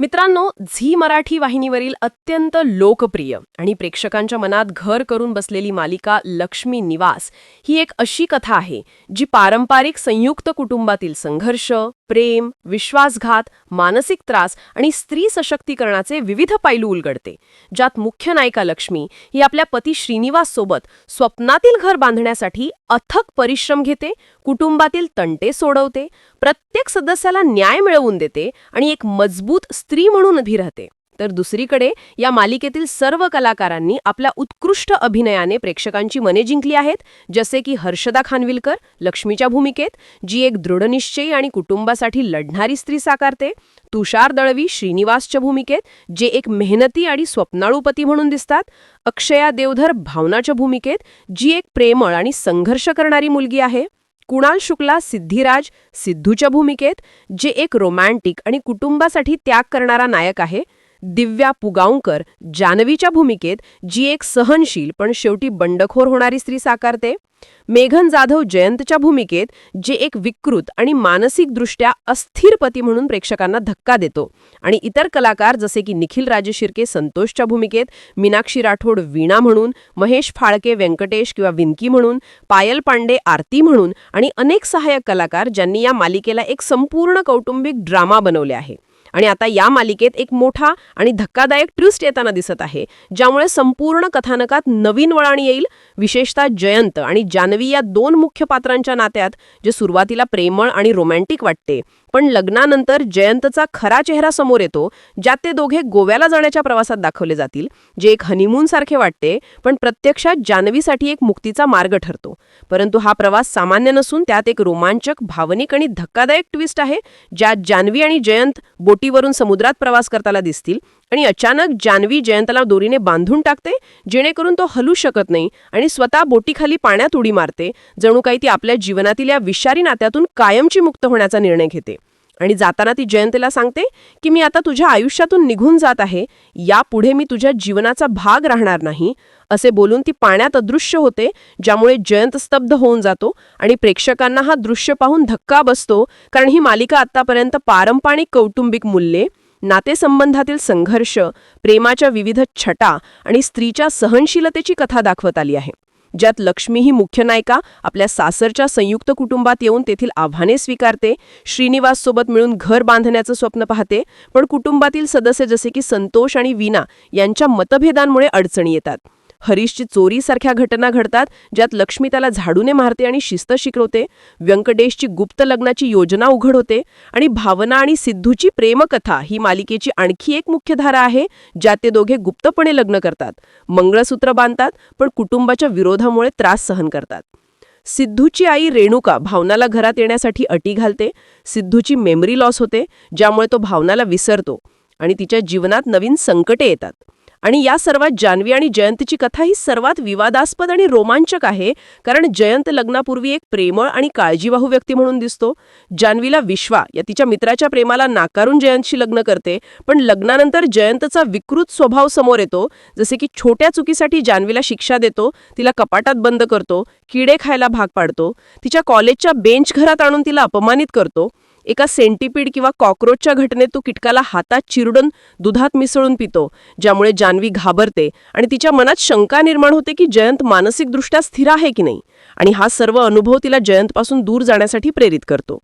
मित्रांनो झी मराठी वाहिनीवरील अत्यंत लोकप्रिय आणि प्रेक्षकांच्या मनात घर करून बसलेली मालिका लक्ष्मी निवास ही एक अशी कथा आहे जी पारंपरिक संयुक्त कुटुंबातील संघर्ष प्रेम विश्वासघात मानसिक त्रास आणि स्त्री सशक्तीकरणाचे विविध पैलू उलगडते. ज्यात मुख्य नायिका लक्ष्मी ही आपल्या पती श्रीनिवास सोबत स्वप्नातील घर बांधण्यासाठी अथक परिश्रम घेते कुटुंबातील तंटे सोडवते प्रत्येक सदस्याला न्याय मिळवून देते आणि एक मजबूत स्त्री म्हणून उभी राहते. तर दुसरीकडे या मालिकेतील सर्व कलाकारांनी आपल्या उत्कृष्ट अभिनयाने प्रेक्षकांची मने जिंकली आहेत जसे की हर्षदा खानविलकर लक्ष्मीच्या भूमिकेत जी एक दृढनिश्चयी आणि कुटुंबासाठी लढणारी स्त्री साकारते तुषार दळवी श्रीनिवासच्या भूमिकेत जे एक मेहनती आणि स्वप्नाळूपती म्हणून दिसतात अक्षया देवधर भावनाच्या भूमिकेत जी एक प्रेमळ आणि संघर्ष करणारी मुलगी आहे कुणाल शुक्ला सिद्धिराज सिद्धूच्या भूमिकेत जे एक रोमॅन्टिक आणि कुटुंबासाठी त्याग करणारा नायक आहे दिव्या पुगावकर जानवीच्या भूमिकेत जी एक सहनशील पण शेवटी बंडखोर होणारी स्त्री साकारते. मेघन जाधव जयंतच्या भूमिकेत जे एक विकृत आणि मानसिकदृष्ट्या अस्थिर पती म्हणून प्रेक्षकांना धक्का देतो. आणि इतर कलाकार जसे की निखिल राजशिर्के संतोषच्या भूमिकेत मीनाक्षी राठोड वीणा म्हणून महेश फाळके व्यंकटेश किंवा विनकी म्हणून पायल पांडे आरती म्हणून आणि अनेक सहाय्यक कलाकार ज्यांनी या मालिकेला एक संपूर्ण कौटुंबिक ड्रामा बनवले आहे. आणि आता या मालिकेत एक मोठा आणि धक्कादायक ट्विस्ट येताना दिसत आहे ज्यामुळे संपूर्ण कथानकात नवीन वळण येईल. विशेषतः जयंत आणि जान्हवी या दोन मुख्य पात्रांच्या नात्यात जे सुरुवातीला प्रेमळ आणि रोमॅन्टिक वाटते पण लग्नानंतर जयंतचा खरा चेहरा समोर येतो ज्यात ते दोघे गोव्याला जाण्याच्या प्रवासात दाखवले जातील जे एक हनीमून सारखे वाटते पण प्रत्यक्षात जान्हवीसाठी एक मुक्तीचा मार्ग ठरतो. परंतु हा प्रवास सामान्य नसून त्यात एक रोमांचक भावनिक आणि धक्कादायक ट्विस्ट आहे ज्यात जान्हवी आणि जयंत बोटीवरून समुद्रात प्रवास करताना दिसतील आणि अचानक जानवी जयंतला दोरीने बांधून टाकते जेणेकरून तो हलू शकत नाही आणि स्वतः बोटीखाली पाण्यात उडी मारते जणू काही ती आपल्या जीवनातील या विषारी नात्यातून कायमची मुक्त होण्याचा निर्णय घेते. आणि जाताना ती जयंतीला सांगते की मी आता तुझ्या आयुष्यातून निघून जात आहे यापुढे मी तुझ्या जीवनाचा भाग राहणार नाही असे बोलून ती पाण्यात अदृश्य होते ज्यामुळे जयंत स्तब्ध होऊन जातो आणि प्रेक्षकांना हा दृश्य पाहून धक्का बसतो कारण ही मालिका आतापर्यंत पारंपरिक कौटुंबिक मूल्ये नातेसंबंधातील संघर्ष प्रेमाच्या विविध छटा आणि स्त्रीच्या सहनशीलतेची कथा दाखवत आली आहे. ज्यात लक्ष्मी ही मुख्य नायिका आपल्या सासरच्या संयुक्त कुटुंबात येऊन तेथील आव्हाने स्वीकारते श्रीनिवास सोबत मिळून घर बांधण्याचं स्वप्न पाहते पण कुटुंबातील सदस्य जसे की संतोष आणि वीणा यांच्या मतभेदांमुळे अडचणी येतात. हरीशची चोरीसारख्या घटना घडतात ज्यात लक्ष्मी त्याला झाडूने मारते आणि शिस्त शिकवते व्यंकटेशची गुप्त लग्नाची योजना उघड होते आणि भावना आणि सिद्धूची प्रेमकथा ही मालिकेची आणखी एक मुख्य धारा आहे ज्यात ते दोघे गुप्तपणे लग्न करतात. मंगळसूत्र बांधतात पण कुटुंबाच्या विरोधामुळे त्रास सहन करतात. सिद्धूची आई रेणुका भावनाला घरात येण्यासाठी अटी घालते सिद्धूची मेमरी लॉस होते ज्यामुळे तो भावनाला विसरतो आणि तिच्या जीवनात नवीन संकटे येतात. आणि या सर्वात जान्हवी आणि जयंतची कथा ही सर्वात विवादास्पद आणि रोमांचक आहे कारण जयंत लग्नापूर्वी एक प्रेमळ आणि काळजीवाहू व्यक्ती म्हणून दिसतो. जान्हवीला विश्वा या तिच्या मित्राच्या प्रेमाला नाकारून जयंतशी लग्न करते पण लग्नानंतर जयंतचा विकृत स्वभाव समोर येतो. जसे की छोट्या चुकीसाठी जान्हवीला शिक्षा देतो तिला कपाटात बंद करतो किडे खायला भाग पाडतो तिच्या कॉलेजच्या बेंच घरात आणून तिला अपमानित करतो. एका सेंटीपीड किंवा कॉक्रोचच्या घटनेत तो किटकाला हातात चिरडून दुधात मिसळून पितो ज्यामुळे जान्हवी घाबरते आणि तिच्या मनात शंका निर्माण होते की जयंत मानसिकदृष्ट्या स्थिर आहे की नाही आणि हा सर्व अनुभव तिला जयंतपासून दूर जाण्यासाठी प्रेरित करतो.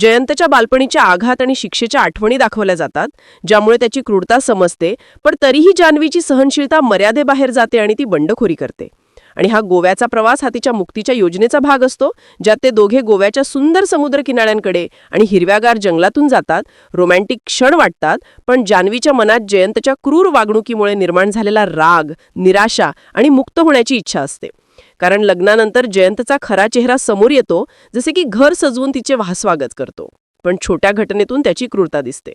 जयंतच्या बालपणीच्या आघात आणि शिक्षेच्या आठवणी दाखवल्या जातात ज्यामुळे त्याची क्रूरता समजते पण तरीही जान्हवीची सहनशीलता मर्यादेबाहेर जाते आणि ती बंडखोरी करते. आणि हा गोव्याचा प्रवास हा तिच्या मुक्तीच्या योजनेचा भाग असतो ज्यात ते दोघे गोव्याच्या सुंदर समुद्र किनाऱ्यांकडे आणि हिरव्यागार जंगलातून जातात. रोमॅन्टिक क्षण वाटतात पण जान्हवीच्या मनात जयंतच्या क्रूर वागणुकीमुळे निर्माण झालेला राग निराशा आणि मुक्त होण्याची इच्छा असते. कारण लग्नानंतर जयंतचा खरा चेहरा समोर येतो जसे की घर सजवून तिचे वाहस्वागत करतो. पण छोट्या घटनेतून त्याची क्रूरता दिसते.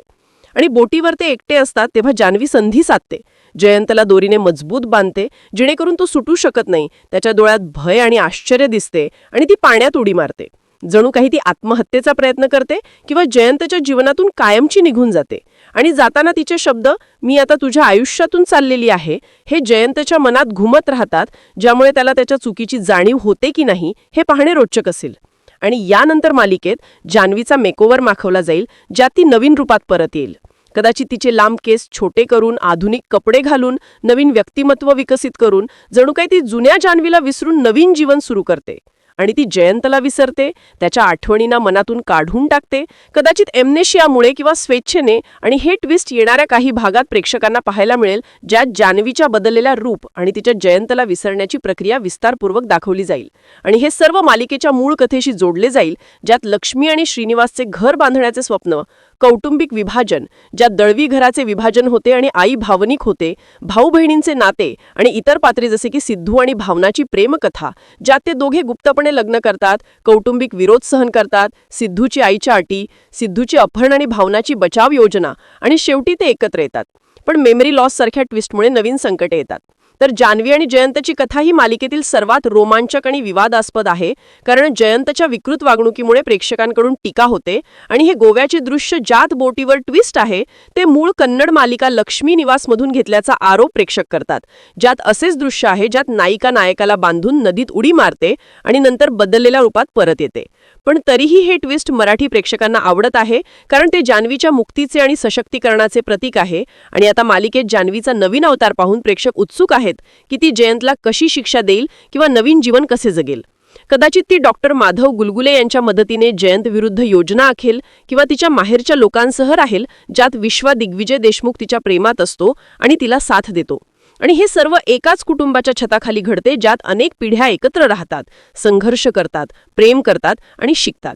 आणि बोटीवर ते एकटे असतात तेव्हा जान्हवी संधी साधते. जयंतला दोरीने मजबूत बांधते जेणेकरून तो सुटू शकत नाही. त्याच्या डोळ्यात भय आणि आश्चर्य दिसते आणि ती पाण्यात उडी मारते. जणू काही ती आत्महत्येचा प्रयत्न करते किंवा जयंतच्या जीवनातून कायमची निघून जाते. आणि जाताना तिचे शब्द मी आता तुझ्या आयुष्यातून चाललेली आहे हे जयंतच्या मनात घुमत राहतात ज्यामुळे त्याला त्याच्या चुकीची जाणीव होते की नाही हे पाहणे रोचक असेल. आणि यानंतर मालिकेत जान्हवीचा मेकोवर माखवला जाईल ज्यात ती नवीन रूपात परत येईल. कदाचित तिचे लांब केस छोटे करून आधुनिक कपडे घालून नवीन व्यक्तिमत्व विकसित करून जणू काही ती जुन्या जान्हवीला विसरून नवीन जीवन सुरू करते. आणि ती जयंतला विसरते त्याच्या आठवणींना मनातून काढून टाकते. कदाचित एमनेशियामुळे किंवा स्वेच्छेने आणि हे ट्विस्ट येणाऱ्या काही भागात प्रेक्षकांना पाहायला मिळेल ज्यात जान्हवीच्या बदललेल्या रूप आणि तिच्या जयंतला विसरण्याची प्रक्रिया विस्तारपूर्वक दाखवली जाईल. आणि हे सर्व मालिकेच्या मूळ कथेशी जोडले जाईल ज्यात लक्ष्मी आणि श्रीनिवासचे घर बांधण्याचे स्वप्न कौटुंबिक विभाजन ज्यात दळवी घराचे विभाजन होते आणि आई भावनिक होते भाऊ बहिणींचे नाते आणि इतर पात्रे जसे की सिद्धू आणि भावनाची प्रेमकथा ज्यात ते दोघे गुप्तपणे लग्न करतात कौटुंबिक विरोध सहन करतात सिद्धूची आईच्या अटी सिद्धूची अपहरण आणि भावनाची बचाव योजना आणि शेवटी ते एकत्र येतात. पण मेमरी लॉस सारख्या ट्विस्टमुळे नवीन संकटे येतात. तर जान्हवी आणि जयंतची कथा ही मालिकेतील सर्वात रोमांचक आणि विवादास्पद आहे कारण जयंतच्या विकृत वागणुकीमुळे प्रेक्षकांकडून टीका होते आणि हे गोव्याचे दृश्य ज्यात बोटीवर ट्विस्ट आहे ते मूळ कन्नड मालिका लक्ष्मी निवासमधून घेतल्याचा आरोप प्रेक्षक करतात. ज्यात असेच दृश्य आहे ज्यात नायिका नायकाला बांधून नदीत उडी मारते आणि नंतर बदललेल्या रूपात परत येते. पण तरीही हे ट्विस्ट मराठी प्रेक्षकांना आवडत आहे कारण ते जान्हवीच्या मुक्तीचे आणि सशक्तीकरणाचे प्रतीक आहे आणि आता मालिकेत जान्हवीचा नवीन अवतार पाहून प्रेक्षक उत्सुक आहे आहेत की ती जयंतला कशी शिक्षा देईल किंवा नवीन जीवन कसे जगेल? कदाचित ती डॉक्टर माधव गुलगुले यांच्या मदतीने जयंत विरुद्ध योजना आखेल किंवा तिच्या माहेरच्या लोकांसह राहील ज्यात विश्वा दिग्विजय देशमुख तिच्या प्रेमात असतो आणि तिला साथ देतो. आणि हे सर्व एकाच कुटुंबाच्या छताखाली घडते ज्यात अनेक पिढ्या एकत्र राहतात संघर्ष करतात प्रेम करतात आणि शिकतात.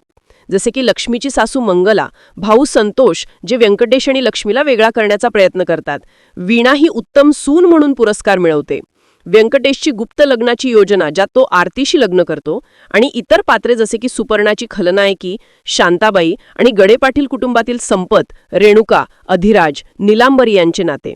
जसे की लक्ष्मीची सासू मंगला भाऊ संतोष जे व्यंकटेश आणि लक्ष्मीला वेगळा करण्याचा प्रयत्न करतात. वीणा ही उत्तम सून म्हणून पुरस्कार मिळवते. व्यंकटेशची गुप्त लग्नाची योजना ज्यात तो आरतीशी लग्न करतो आणि इतर पात्रे जसे की सुपर्णाची खलनायकी शांताबाई आणि गडे पाटील कुटुंबातील संपत रेणुका अधिराज निलांबरी यांचे नाते.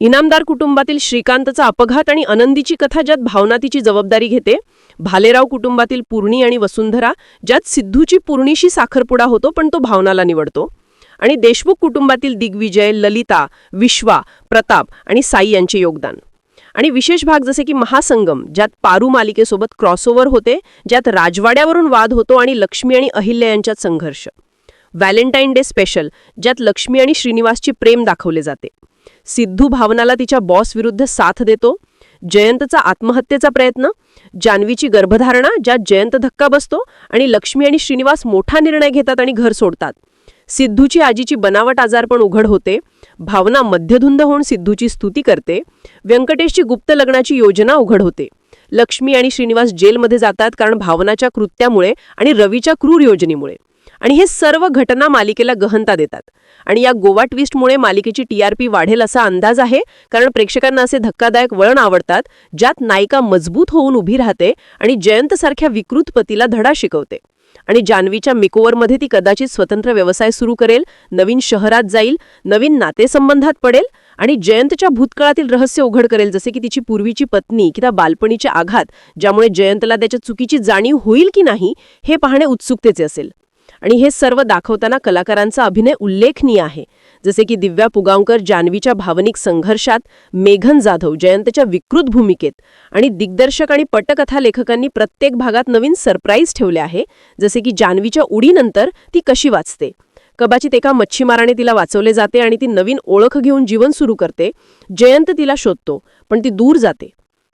इनामदार कुटुंबातील श्रीकांतचा अपघात आणि आनंदीची कथा ज्यात भावना तिची जबाबदारी घेते. भालेराव कुटुंबातील पूर्णी आणि वसुंधरा ज्यात सिद्धूची पूर्णीशी साखरपुडा होतो पण तो भावनाला निवडतो. आणि देशमुख कुटुंबातील दिग्विजय ललिता विश्वा प्रताप आणि साई यांचे योगदान. आणि विशेष भाग जसे की महासंगम ज्यात पारू मालिकेसोबत क्रॉसओव्हर होते ज्यात राजवाड्यावरून वाद होतो आणि लक्ष्मी आणि अहिल्या यांच्यात संघर्ष. व्हॅलेंटाईन डे स्पेशल ज्यात लक्ष्मी आणि श्रीनिवासची प्रेम दाखवले जाते. सिद्धू भावनाला तिच्या बॉस विरुद्ध साथ देतो. जयंतचा आत्महत्येचा प्रयत्न जान्हवीची गर्भधारणा ज्यात जयंत धक्का बसतो आणि लक्ष्मी आणि श्रीनिवास मोठा निर्णय घेतात आणि घर सोडतात. सिद्धूची आजीची बनावट आजारपण उघड होते. भावना मध्यधुंद होऊन सिद्धूची स्तुती करते. व्यंकटेशची गुप्त लग्नाची योजना उघड होते. लक्ष्मी आणि श्रीनिवास जेलमध्ये जातात कारण भावनाच्या कृत्यामुळे आणि रवीच्या क्रूर योजनेमुळे. आणि हे सर्व घटना मालिकेला गहनता देतात. आणि या गोवा ट्विस्टमुळे मालिकेची टीआरपी वाढेल असा अंदाज आहे कारण प्रेक्षकांना असे धक्कादायक वळण आवडतात ज्यात नायिका मजबूत होऊन उभी राहते आणि जयंतसारख्या विकृत पतीला धडा शिकवते. आणि जान्हवीच्या मिकोवरमध्ये ती कदाचित स्वतंत्र व्यवसाय सुरू करेल नवीन शहरात जाईल नवीन नातेसंबंधात पडेल आणि जयंतच्या भूतकाळातील रहस्य उघड करेल जसे की तिची पूर्वीची पत्नी किंवा बालपणीचे आघात ज्यामुळे जयंतला त्याच्या चुकीची जाणीव होईल की नाही हे पाहणे उत्सुकतेचे असेल. आणि हे सर्व दाखवताना कलाकारांचा अभिनय उल्लेखनीय आहे. जसे की दिव्या पुगावकर जान्हवीच्या भावनिक संघर्षात मेघन जाधव जयंतच्या विकृत भूमिकेत आणि दिग्दर्शक आणि पटकथा लेखकांनी प्रत्येक भागात नवीन सरप्राईज ठेवले आहे जसे की जान्हवीच्या उडीनंतर ती कशी वाचते. कबाचित एका मच्छीमाराने तिला वाचवले जाते आणि ती नवीन ओळख घेऊन जीवन सुरू करते. जयंत तिला शोधतो पण ती दूर जाते.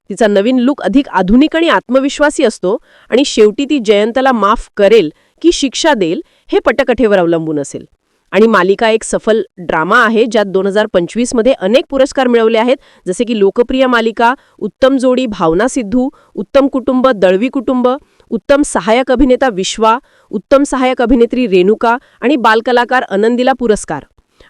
तिचा नवीन लुक अधिक आधुनिक आणि आत्मविश्वासी असतो आणि शेवटी ती जयंतला माफ करेल की शिक्षा देईल हे पटकथेवर अवलंबून असेल. आणि मालिका एक सफल ड्रामा आहे ज्यात दोन हजार पंचवीसमध्ये अनेक पुरस्कार मिळवले आहेत जसे की लोकप्रिय मालिका उत्तम जोडी भावना सिद्धू उत्तम कुटुंब दळवी कुटुंब उत्तम सहाय्यक अभिनेता विश्वा उत्तम सहाय्यक अभिनेत्री रेणुका आणि बालकलाकार आनंदीला पुरस्कार.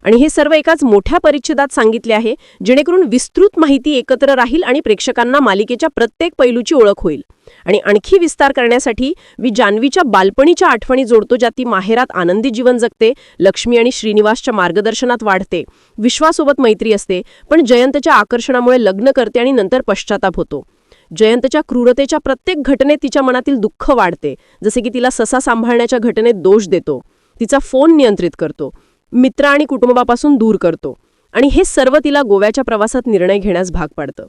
आणि हे सर्व एकाच मोठ्या परिच्छेदात सांगितले आहे जेणेकरून विस्तृत माहिती एकत्र राहील आणि प्रेक्षकांना मालिकेच्या प्रत्येक पैलूची ओळख होईल. आणि आणखी विस्तार करण्यासाठी मी जान्हवीच्या बालपणीच्या आठवणी जोडतो ज्यात ती माहेरात आनंदी जीवन जगते लक्ष्मी आणि श्रीनिवासच्या मार्गदर्शनात वाढते. विश्वासोबत मैत्री असते पण जयंतच्या आकर्षणामुळे लग्न करते आणि नंतर पश्चाताप होतो. जयंतच्या क्रूरतेच्या प्रत्येक घटनेत तिच्या मनातील दुःख वाढते जसे की तिला ससा सांभाळण्याच्या घटनेत दोष देतो. तिचा फोन नियंत्रित करतो. मित्र आणि कुटुंबापासून दूर करतो. आणि हे सर्व तिला गोव्याच्या प्रवासात निर्णय घेण्यास भाग पाडतं.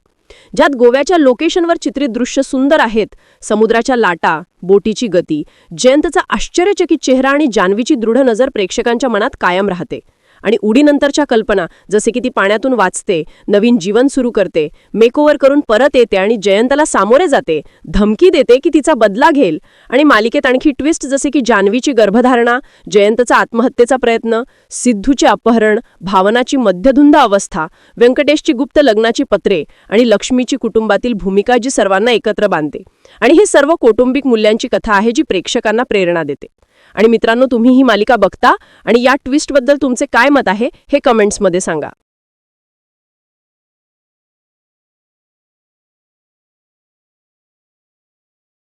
ज्यात गोव्याच्या लोकेशनवर चित्रित दृश्य सुंदर आहेत समुद्राच्या लाटा बोटीची गती जयंतचा आश्चर्यचकित चेहरा आणि जान्हवीची दृढ नजर प्रेक्षकांच्या मनात कायम राहते. आणि उडीनंतरच्या कल्पना जसे की ती पाण्यातून वाचते नवीन जीवन सुरू करते मेकओव्हर करून परत येते आणि जयंतला सामोरे जाते धमकी देते की तिचा बदला घेईल. आणि मालिकेत आणखी ट्विस्ट जसे की जान्हवीची गर्भधारणा जयंतचा आत्महत्येचा प्रयत्न सिद्धूचे अपहरण भावनाची मध्यधुंद अवस्था व्यंकटेशची गुप्त लग्नाची पत्रे आणि लक्ष्मीची कुटुंबातील भूमिका जी सर्वांना एकत्र बांधते. आणि हे सर्व कौटुंबिक मूल्यांची कथा आहे जी प्रेक्षकांना प्रेरणा देते. आणि मित्रांनो तुम्ही ही मालिका बघता आणि या ट्विस्टबद्दल तुमचे काय मत आहे हे कमेंट्समध्ये सांगा.